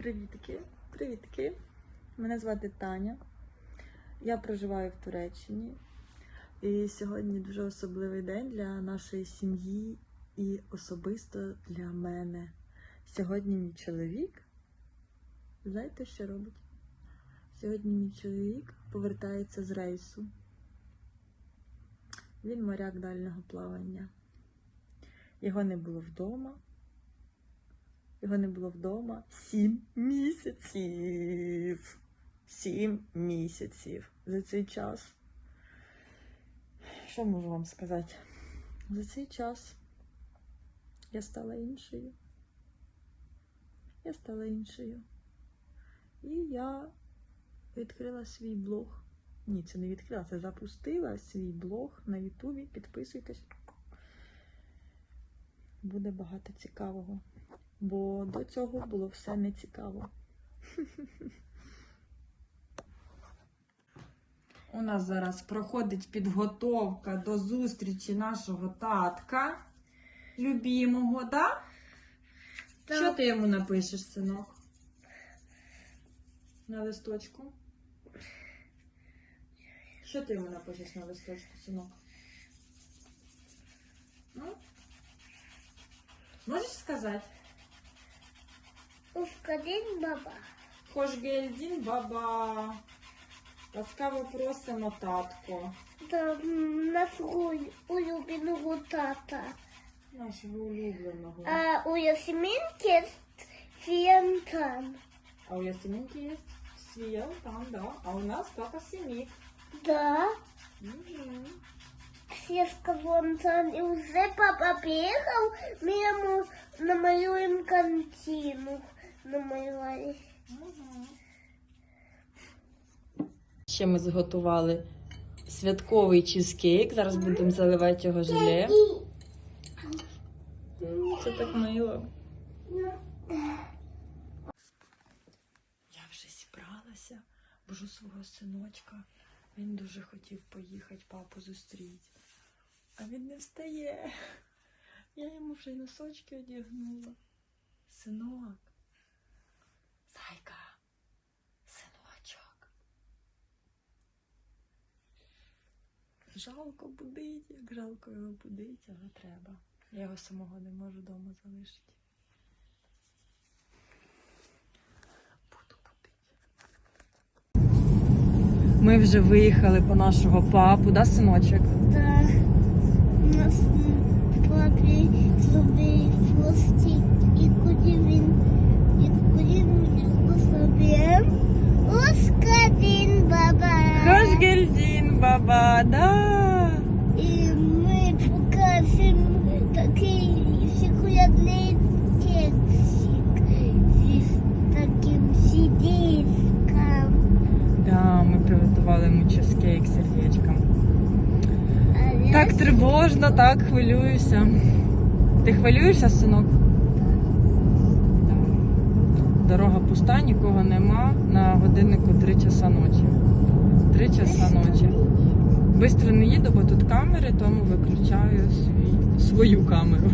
Привітки, привітки. Мене звати Таня. Я проживаю в Туреччині. І сьогодні дуже особливий день для нашої сім'ї і особисто для мене. Сьогодні мій чоловік. Знаєте, що робить? Сьогодні мій чоловік повертається з рейсу. Він моряк дальнього плавання. Його не було вдома. Його не було вдома сім місяців. Сім місяців за цей час. Що можу вам сказати? За цей час я стала іншою. Я стала іншою. І я відкрила свій блог. Ні, це не відкрила, це запустила свій блог на Ютубі. Підписуйтесь. Буде багато цікавого бо до цього було все нецікаво. У нас зараз проходить підготовка до зустрічі нашого татка, любімого, да? Що ти йому напишеш, синок? На листочку? Що ти йому напишеш на листочку, синок? Ну? Можеш сказати? Ускорень баба. Хошгельдін баба. Ласкаво просимо, татко. Там нашого улюбленого тата. Нашого улюбленого. А у Ясминки фіантан. А у Ясенинки є свій да. А у нас папа Семік. Да. Угу. Сєшка вон. І вже папа приїхав, ми йому намалюємо картину. Намалювали. Ще ми зготували святковий чизкейк. Зараз будемо заливати його желе. Це так мило. Я вже зібралася, божу свого синочка. Він дуже хотів поїхати папу зустріти. А він не встає. Я йому вже й носочки одягнула. Синок. Зайка. Синочок. Жалко будить, як жалко його будить, але треба. Я його самого не можу вдома залишити. Ми вже виїхали по нашого папу, да, синочок? Да. У нас папі зробили фості. І куди він, і куди ми зробимо? Ускорень баба. Хошгельдін, баба, да. І ми покажемо такий шоколадний кексик зі таким сидіском. Да, ми приготували йому чизкейк з сердечком. Так тривожно, так хвилююся. Ти хвилюєшся, синок? Дорога пуста, нікого нема. На годиннику 3 часа ночі. 3 часа ночі. Бистро не їду, бо тут камери, тому виключаю свій, свою камеру.